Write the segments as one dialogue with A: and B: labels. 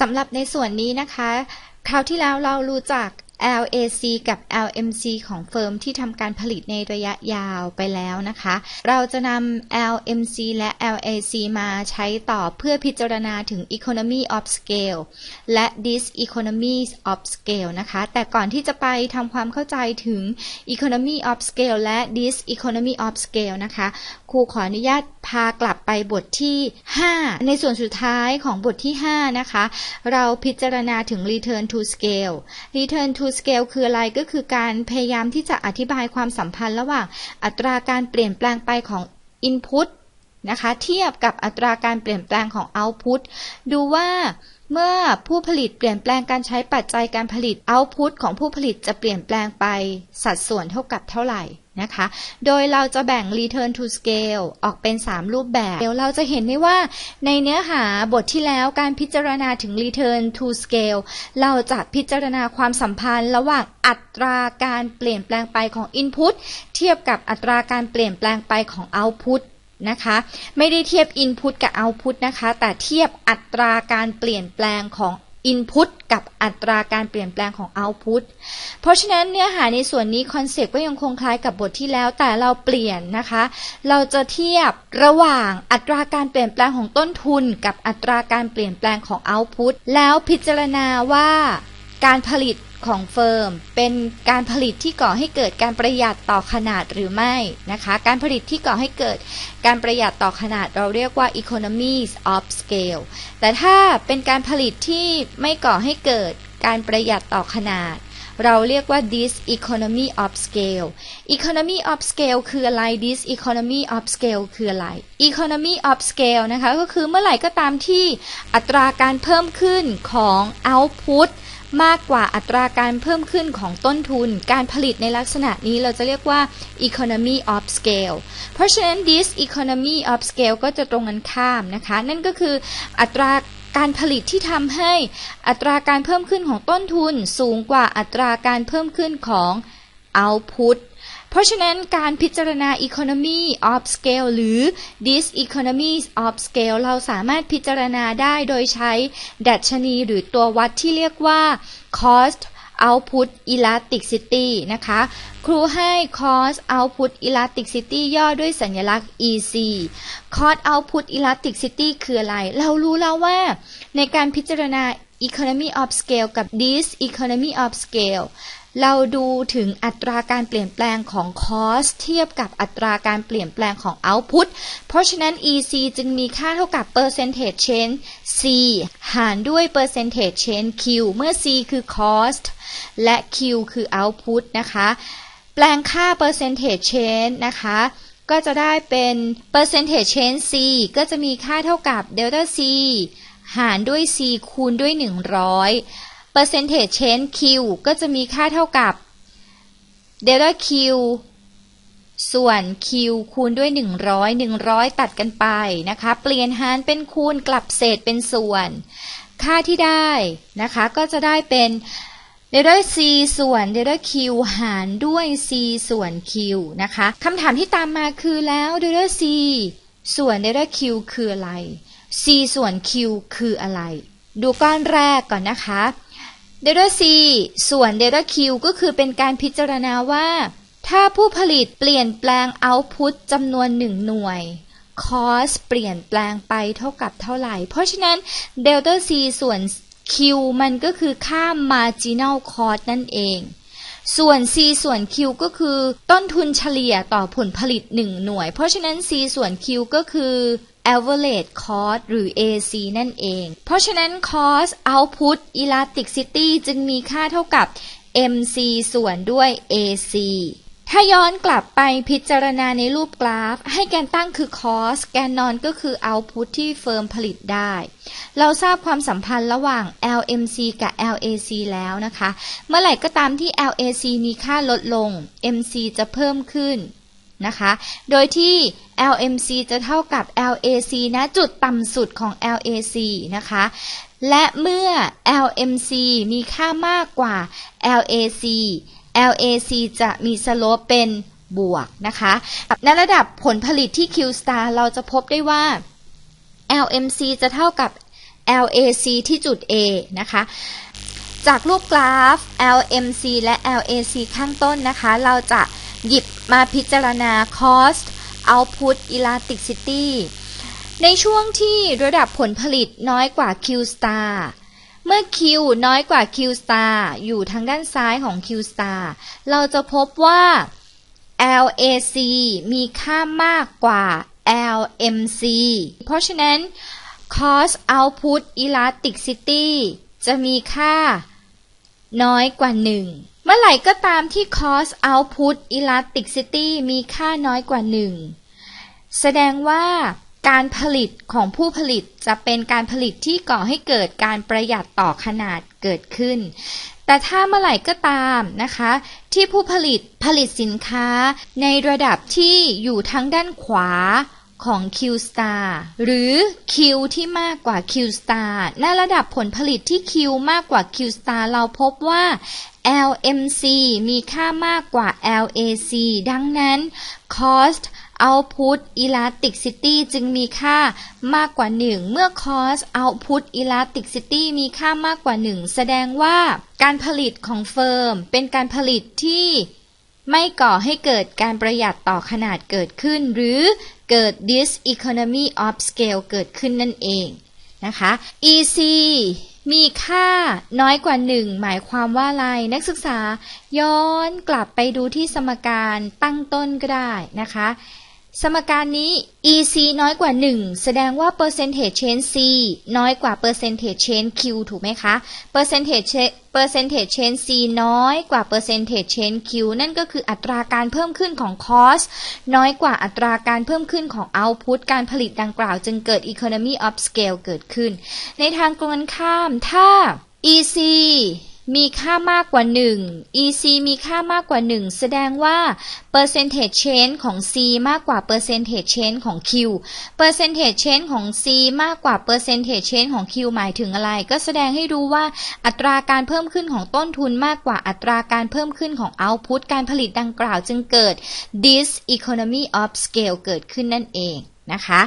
A: สำหรับในส่วนนี้นะคะ คราวที่แล้วเรารู้จัก LAC กับ LMC ของเฟิร์มที่ทำการผลิตในระยะยาวไปแล้วนะคะ เราจะนำ LMC และ LAC มาใช้ต่อเพื่อพิจารณาถึง Economy of Scale และ Diseconomies of Scale นะคะ แต่ก่อนที่จะไปทำความเข้าใจถึง Economy of Scale และ Diseconomy of Scale นะคะ ครูขออนุญาตพากลับไปบทที่ 5 ในส่วนสุดท้ายของบทที่ 5 นะคะ เราพิจารณาถึง Return to Scale Return to สเกลคืออะไรก็คือการพยายามที่จะอธิบายความสัมพันธ์ระหว่างอัตราการเปลี่ยนแปลงไปของ Input นะคะ เทียบกับอัตราการเปลี่ยนแปลงของ Output ดูว่า เมื่อผู้ผลิตเปลี่ยนแปลงการใช้ปัจจัยการผลิต Output ของผู้ผลิตจะเปลี่ยนแปลงไปสัดส่วนเท่ากับเท่าไหร่นะคะ โดยเราจะแบ่ง Return to Scale ออกเป็น 3 รูปแบบ เดี๋ยวเราจะเห็นได้ว่าในเนื้อหาบทที่แล้วการพิจารณาถึง Return to Scale เราจะพิจารณาความสัมพันธ์ระหว่างอัตราการเปลี่ยนแปลงไปของ Input เทียบกับอัตราการเปลี่ยนแปลงไปของ Output นะคะ ไม่ได้เทียบ Input กับ Output นะคะ แต่เทียบอัตราการเปลี่ยนแปลงของ Input กับอัตราการเปลี่ยนแปลงของ Output เพราะฉะนั้นเนื้อหาในส่วนนี้คอนเซปต์ก็ยังคงคล้ายกับบทที่แล้ว แต่เราเปลี่ยนนะคะ เราจะเทียบระหว่างอัตราการเปลี่ยนแปลงของต้นทุน กับอัตราการเปลี่ยนแปลงของ Output แล้วพิจารณาว่าการผลิต ของเฟิร์ม เป็นการผลิตที่ก่อให้เกิดการประหยัดต่อขนาดหรือไม่นะคะ การผลิตที่ก่อให้เกิดการประหยัดต่อขนาดเราเรียกว่า economies of scale แต่ถ้าเป็นการผลิตที่ไม่ก่อให้เกิดการประหยัดต่อขนาด เราเรียกว่า this economy of scale economy of scale คืออะไร this economy of scale คืออะไร economy of scale นะคะ ก็คือเมื่อไหร่ก็ตามที่อัตราการเพิ่มขึ้นของ output มากกว่าอัตราการเพิ่มขึ้นของต้นทุน การผลิตในลักษณะนี้เราจะเรียกว่า economy of scale เพราะฉะนั้น this economy of scale ก็จะตรงกันข้ามนะคะ นั่นก็คืออัตราการผลิตที่ทำให้อัตราการเพิ่มขึ้นของต้นทุน สูงกว่าอัตราการเพิ่มขึ้นของ output ราะฉะนั้นการพิจารณา economy of scale หรือ diseconomies of scale เราสามารถพิจารณาได้โดยใช้ ดัชนีหรือตัววัดที่เรียกว่า cost output elasticity นะคะ ครูให้ cost output elasticity ย่อด้วยสัญลักษณ์ EC cost output elasticity คืออะไร เรารู้แล้วว่า ในการพิจารณา economy of scale กับ diseconomy of scale เราดูถึงอัตราการเปลี่ยนแปลงของ cost เทียบกับอัตราการเปลี่ยนแปลงของ output เพราะฉะนั้น EC จึงมีค่าเท่ากับ percentage change C หารด้วย percentage change Q เมื่อ C คือ cost และ Q คือ output นะคะ แปลงค่า percentage change นะคะก็จะได้เป็น percentage change C ก็จะมีค่าเท่ากับ delta C หารด้วย C คูณด้วย 100 percentage change q ก็จะมีค่าเท่ากับ delta q ส่วน q คูณด้วย 100 100 ตัดกันไปนะคะ เปลี่ยนหารเป็นคูณกลับเศษเป็นส่วน ค่าที่ได้นะคะก็จะได้เป็น delta c ส่วน delta q หารด้วย c ส่วน q นะคะคำถามที่ตามมาคือแล้ว delta c ส่วน delta q คืออะไร c ส่วน q คืออะไร ดูก้อนแรกก่อนนะคะ Delta C ส่วน Delta Q ก็คือเป็นการพิจารณาว่า ถ้าผู้ผลิตเปลี่ยนแปลง Output จำนวนหนึ่งหน่วย Cost เปลี่ยนแปลงไปเท่ากับเท่าไหร่ เพราะฉะนั้น Delta C ส่วน Q มันก็คือค่า Marginal Cost นั่นเอง ส่วน C ส่วน Q ก็คือต้นทุนเฉลี่ยต่อผลผลิต 1 หน่วย เพราะฉะนั้น C ส่วน Q ก็คือ average cost หรือ AC นั่นเอง เพราะฉะนั้น cost output elasticity จึงมีค่าเท่ากับ MC ส่วนด้วย AC ถ้าย้อนกลับไปพิจารณาในรูปกราฟ ให้แกนตั้งคือ cost แกนนอนก็คือ output ที่เฟิร์มผลิตได้ เราทราบความสัมพันธ์ระหว่าง LMC กับ LAC แล้วนะคะ เมื่อไหร่ก็ตามที่ LAC มีค่าลดลง MC จะเพิ่มขึ้น นะคะ โดยที่ LMC จะเท่ากับ LAC นะจุดต่ำสุดของ LAC นะคะ และเมื่อ LMC มีค่ามากกว่า LAC LAC จะมีสโลปเป็นบวกนะคะในระดับผลผลิตที่ Q star เราจะพบได้ว่า LMC จะเท่ากับ LAC ที่จุด A นะคะจากรูปกราฟ LMC และ LAC ข้างต้นนะคะ เราจะ หยิบมาพิจารณา cost output elasticity ในช่วงที่ระดับผลผลิตน้อยกว่า Q star เมื่อ Q น้อยกว่า Q star อยู่ทางด้านซ้ายของ Q star เราจะพบว่า LAC มีค่ามากกว่า LMC เพราะฉะนั้น cost output elasticity จะมีค่าน้อยกว่า 1 เมื่อไหร่ก็ตามที่ cost output elasticity มีค่าน้อยกว่า 1 แสดงว่าการผลิตของผู้ผลิตจะเป็นการผลิตที่ก่อให้เกิดการประหยัดต่อขนาดเกิดขึ้น แต่ถ้าเมื่อไหร่ก็ตามนะคะ ที่ผู้ผลิตผลิตสินค้าในระดับที่อยู่ทางด้านขวา ของ Q star หรือ Q ที่มากกว่า Q star ณระดับผลผลิตที่ Q มากกว่า Q star เราพบว่า LMC มีค่ามากกว่า LAC ดังนั้น cost output elasticity จึงมีค่ามากกว่า 1 เมื่อ cost output elasticity มีค่ามากกว่า 1 แสดงว่าการผลิตของเฟิร์ม เป็นการผลิตที่ไม่ก่อให้เกิดการประหยัดต่อขนาดเกิดขึ้น หรือ เกิด diseconomy of scale เกิดขึ้นนั่นเองนะคะ EC มีค่าน้อยกว่า1หมายความว่าอะไรนักศึกษาย้อนกลับไปดูที่สมการตั้งต้นก็ได้นะคะ สมการนี้ EC น้อยกว่า 1 แสดงว่า percentage change C น้อยกว่า percentage change Q ถูกไหมคะ percentage percentage change C น้อยกว่า percentage change Q นั่นก็คืออัตราการเพิ่มขึ้นของ cost น้อยกว่าอัตราการเพิ่มขึ้นของ output การผลิตดังกล่าวจึงเกิด economy of scale เกิดขึ้น ในทางตรงกันข้ามถ้า EC มีค่ามากกว่า 1 EC มีค่ามากกว่า 1 แสดงว่า percentage change ของ C มากกว่า percentage change ของ Q percentage change ของ C มากกว่า percentage change ของ Q หมายถึงอะไร ก็แสดงให้รู้ว่าอัตราการเพิ่มขึ้นของต้นทุนมากกว่าอัตราการเพิ่มขึ้นของ output การผลิตดังกล่าวจึงเกิด this economy of scale เกิดขึ้นนั่นเองนะคะ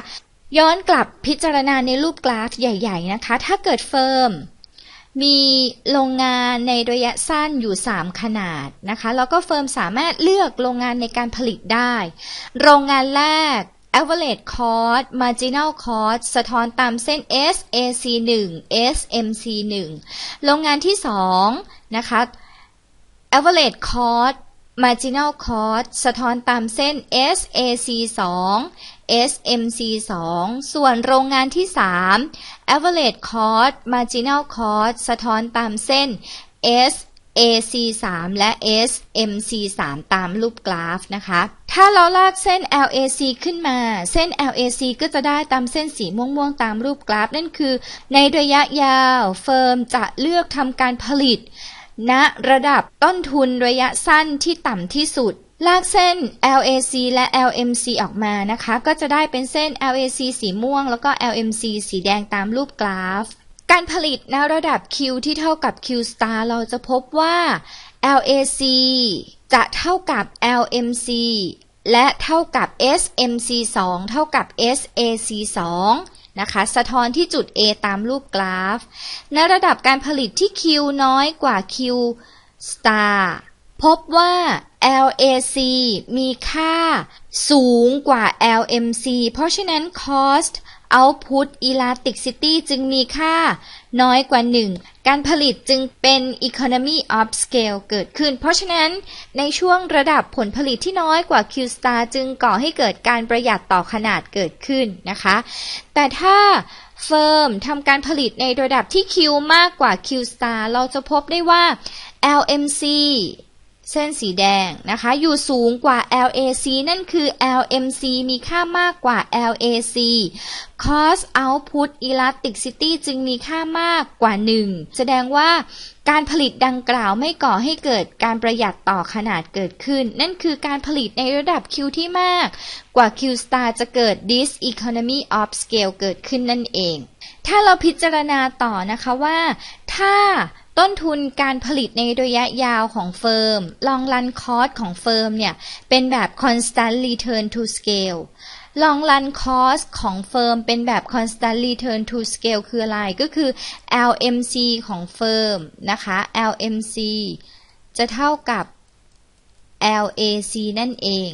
A: ย้อนกลับพิจารณาในรูปกราฟใหญ่ ๆ นะคะ ถ้าเกิดเฟิร์ม มีโรงงานในระยะสั้นอยู่ 3 ขนาดนะคะ แล้วก็เฟิร์มสามารถเลือกโรงงานในการผลิตได้ โรงงานแรก average cost marginal cost สะท้อนตามเส้น SAC 1 SMC 1โรงงานที่ 2 นะคะ average cost marginal cost สะท้อนตามเส้น SAC 2 SMC 2 ส่วนโรงงานที่ 3 average cost marginal cost สะท้อนตามเส้น SAC 3และ SMC 3ตามรูปกราฟนะคะ ถ้าเราลากเส้น LAC ขึ้นมา เส้น LAC ก็จะได้ตามเส้นสีม่วงๆ ตามรูปกราฟ นั่นคือ ในระยะยาวเฟิร์มจะเลือกทำการผลิตณระดับต้นทุนระยะสั้นที่ต่ำที่สุด ลากเส้น LAC และ LMC ออกมานะคะ ก็จะได้เป็นเส้น LAC สีม่วง แล้วก็ LMC สีแดงตามรูปกราฟ การผลิตณระดับ Q ที่เท่ากับ Q star เราจะพบว่า LAC จะเท่ากับ LMC และเท่ากับ SMC 2 เท่ากับ SAC 2นะคะ สะท้อนที่จุด A ตามรูปกราฟในระดับการผลิตที่ Q น้อยกว่า Q star พบว่า LAC มีค่าสูงกว่า LMC เพราะฉะนั้น cost output elasticity จึงมีค่าน้อยกว่า 1 การผลิตจึงเป็น economy of scale เกิดขึ้น เพราะฉะนั้นในช่วงระดับผลผลิตที่น้อยกว่า Q star จึงก่อให้เกิดการประหยัดต่อขนาดเกิดขึ้นนะคะ แต่ถ้าเฟิร์มทำการผลิตในระดับที่ Q มากกว่า Q star เราจะพบได้ว่า LMC เส้นสีแดงนะคะ อยู่สูงกว่า LAC นั่นคือ LMC มีค่ามากกว่า LAC cost output elasticity จึงมีค่ามากกว่า 1 แสดงว่าการผลิตดังกล่าวไม่ก่อให้เกิดการประหยัดต่อขนาดเกิดขึ้น นั่นคือการผลิตในระดับ Q ที่มาก กว่า Q star จะเกิด this economy of scale เกิดขึ้นนั่นเอง ถ้าเราพิจารณาต่อนะคะว่า ถ้า ต้นทุนการผลิตในระยะยาวของเฟิร์ม long run cost ของเฟิร์มเนี่ย เป็นแบบ constant return to scale long run cost ของเฟิร์มเป็นแบบ constant return to scale คืออะไร ก็คือ LMC ของเฟิร์มนะคะ LMC จะเท่ากับ LAC นั่นเอง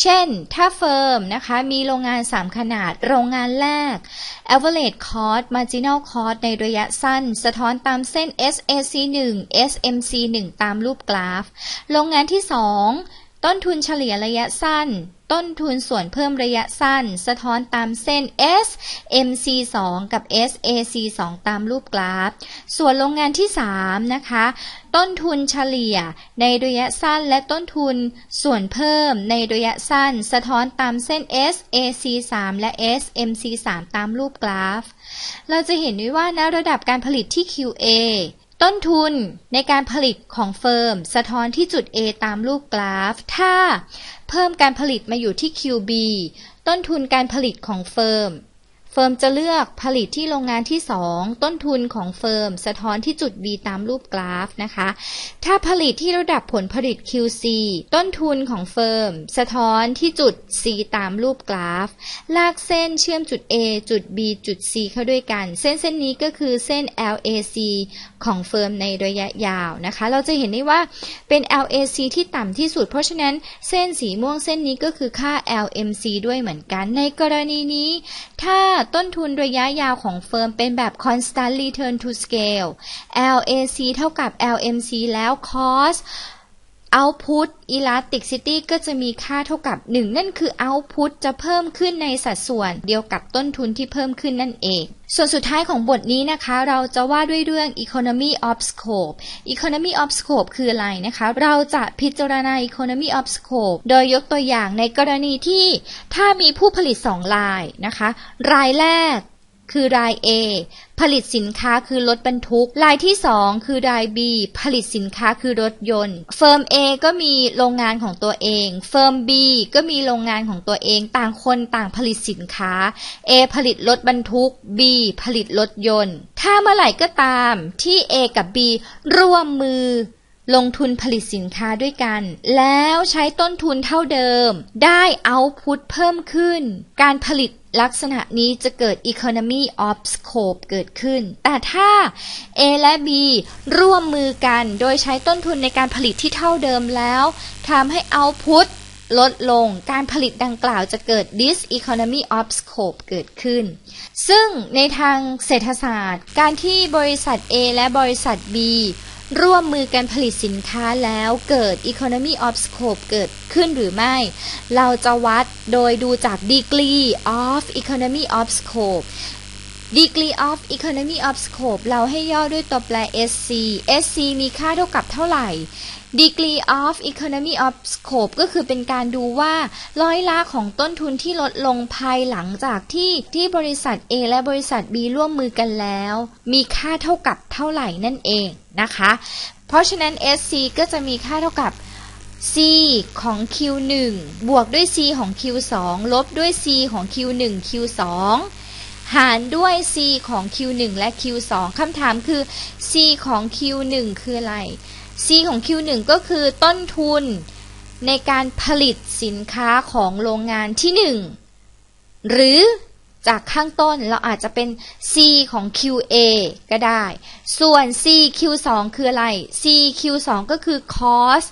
A: เช่น ถ้าเฟิร์มนะคะ มีโรงงาน 3 ขนาด โรงงานแรก average cost marginal cost ในระยะสั้น สะท้อนตามเส้น SAC 1 SMC 1ตามรูปกราฟ โรงงานที่ 2 ต้นทุนเฉลี่ยระยะสั้น ต้นทุนส่วนเพิ่มระยะสั้น สะท้อนตามเส้น SMC 2กับ SAC 2ตามรูปกราฟ ส่วนโรงงานที่ 3 นะคะ ต้นทุนเฉลี่ยในระยะสั้นและต้นทุนส่วนเพิ่มในระยะสั้น สะท้อนตามเส้น SAC 3และ SMC 3ตามรูปกราฟ เราจะเห็นได้ว่าณระดับการผลิตที่ QA ต้นทุนในการผลิตของเฟิร์ม สะท้อนที่จุด A ตามรูปกราฟ ถ้าเพิ่มการผลิตมาอยู่ที่ QB ต้นทุนการผลิตของเฟิร์ม เฟิร์มจะเลือกผลิตที่โรงงานที่ 2 ต้นทุนของเฟิร์ม สะท้อนที่จุด B ตามรูปกราฟนะคะ ถ้าผลิตที่ระดับผลผลิต QC ต้นทุนของเฟิร์ม สะท้อนที่จุด C ตามรูปกราฟ ลากเส้นเชื่อมจุด A จุด B จุด C เข้าด้วยกัน เส้นเส้นนี้ก็คือเส้น LAC ของเฟิร์มในระยะยาวนะคะ เราจะเห็นได้ว่าเป็น LAC ที่ต่ำที่สุด เพราะฉะนั้นเส้นสีม่วงเส้นนี้ก็คือค่า LMC ด้วยเหมือนกัน ในกรณีนี้ ถ้าต้นทุนระยะยาวของเฟิร์มเป็นแบบ constant return to scale LAC เท่ากับ LMC แล้ว cost output elasticity ก็จะมีค่าเท่ากับ 1 นั่นคือ output จะเพิ่มขึ้นในสัดส่วนเดียวกับต้นทุนที่เพิ่มขึ้นนั่นเอง ส่วนสุดท้ายของบทนี้นะคะ เราจะว่าด้วยเรื่อง economy of scope economy of scope คืออะไรนะคะ เราจะพิจารณา economy of scope โดยยกตัวอย่างในกรณีที่ถ้ามีผู้ผลิต 2 รายนะคะ รายแรก คือราย A ผลิตสินค้าคือรถบรรทุก รายที่ 2 คือราย B ผลิตสินค้าคือรถยนต์ เฟิร์ม A ก็มีโรงงานของตัวเอง เฟิร์ม B ก็มีโรงงานของตัวเอง ต่างคนต่างผลิตสินค้า A ผลิตรถบรรทุก B ผลิตรถยนต์ ถ้าเมื่อไหร่ก็ตามที่ A กับ B ร่วมมือ ลงทุนผลิตสินค้าด้วยกัน แล้วใช้ต้นทุนเท่าเดิม ได้เอาพุตเพิ่มขึ้น การผลิตลักษณะนี้จะเกิด economy of scope เกิดขึ้น แต่ถ้า A และ B ร่วมมือกันโดยใช้ต้นทุนในการผลิตที่เท่าเดิมแล้วทำให้ output ลดลง การผลิตดังกล่าวจะเกิด dis economy of scope เกิดขึ้น ซึ่งในทางเศรษฐศาสตร์ การที่บริษัท A และบริษัท B ร่วมมือกันผลิตสินค้าแล้วเกิด economy of scope เกิดขึ้นหรือไม่ เราจะวัดโดยดูจาก degree of economy of scope degree of economy of scope เราให้ย่อด้วยตัวแปร SC SC มีค่าเท่ากับเท่าไหร่ degree of economy of scope ก็คือเป็นการดูว่าร้อยละของต้นทุนที่ลดลงภายหลังจากที่ที่บริษัท A และบริษัท B ร่วมมือกันแล้ว มีค่าเท่ากับเท่าไหร่นั่นเองนะคะ เพราะฉะนั้น SC ก็จะมีค่าเท่ากับ C ของ Q1 บวกด้วย C ของ Q2 ลบด้วย C ของ Q1 Q2 หารด้วย C ของ Q1 และ Q2 คำถามคือ C ของ Q1 คืออะไร C ของ Q1 ก็คือต้นทุนในการผลิตสินค้าของโรงงานที่ 1 หรือจากข้างต้นเราอาจจะเป็น C ของ QA ก็ได้ ส่วน C Q2 คืออะไร C Q2 ก็คือ cost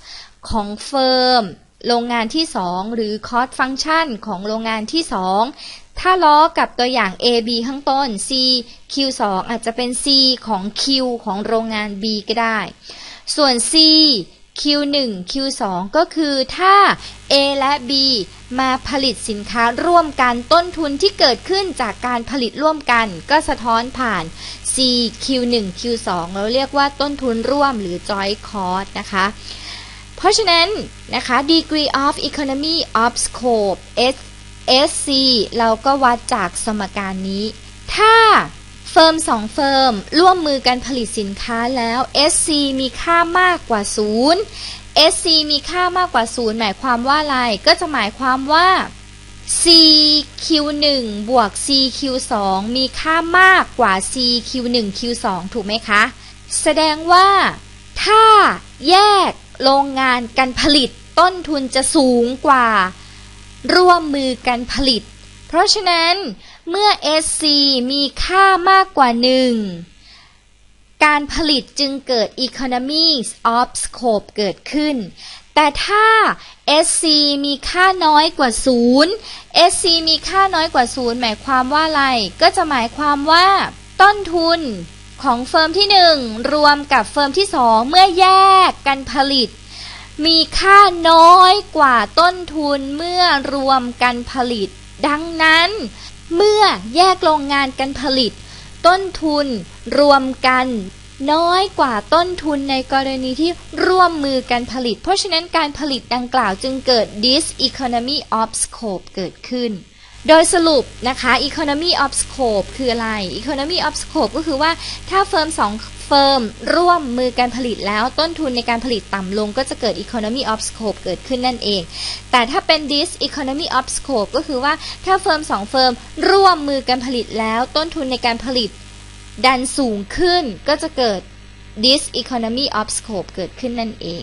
A: ของเฟิร์มโรงงานที่ 2 หรือ cost function ของโรงงานที่ 2 ถ้าล้อกับตัวอย่าง A B ข้างต้น C Q2 อาจจะเป็น C ของ Q ของโรงงาน B ก็ได้ ส่วน C Q1 Q2 ก็คือถ้า A และ B มาผลิตสินค้าร่วมกันต้นทุนที่เกิดขึ้นจากการผลิตร่วมกัน ก็สะท้อนผ่าน C Q1 Q2 เราเรียกว่าต้นทุนร่วมหรือ joint cost นะคะ เพราะฉะนั้นนะคะ degree of economy of scope S SC เราก็วัดจากสมการนี้ ถ้า เฟิร์มสองเฟิร์มร่วมมือกันผลิตสินค้าแล้ว SC มีค่ามากกว่า 0 SC มีค่ามากกว่า 0 หมายความว่าอะไร ก็จะหมายความว่า CQ1 บวก CQ2 มีค่ามากกว่า CQ1 Q2 ถูกไหมคะ แสดงว่า ถ้าแยกโรงงานการผลิตต้นทุนจะสูงกว่า ร่วมมือกันผลิต เพราะฉะนั้น เมื่อ SC มีค่ามากกว่าหนึ่งการผลิตจึงเกิด economies of scope เกิดขึ้น แต่ถ้า SC มีค่าน้อยกว่า 0 SC มีค่าน้อยกว่า 0 หมายความว่าอะไร ก็จะหมายความว่า ต้นทุนของเฟิร์มที่ 1 รวมกับเฟิร์มที่ 2 เมื่อแยกกันผลิต มีค่าน้อยกว่าต้นทุนเมื่อรวมกันผลิต ดังนั้น เมื่อแยกโรงงานกันผลิต ต้นทุนรวมกัน น้อยกว่าต้นทุนในกรณีที่ร่วมมือกันผลิต เพราะฉะนั้นการผลิตดังกล่าวจึงเกิด diseconomy of scope เกิดขึ้น โดยสรุปนะคะ economy of scope คืออะไร economy of scope ก็คือว่าถ้าเฟิร์มสอง ฟิร์มร่วมมือการผลิตแล้วต้นทุนในการผลิตต่ำลงก็จะเกิด economy of scope เกิดขึ้นนั่นเอง แต่ถ้าเป็น diseconomy of scope ก็คือว่าถ้าเฟิร์มสองเฟิร์มร่วมมือการผลิตแล้วต้นทุนในการผลิตดันสูงขึ้นก็จะเกิด diseconomy of scope เกิดขึ้นนั่นเอง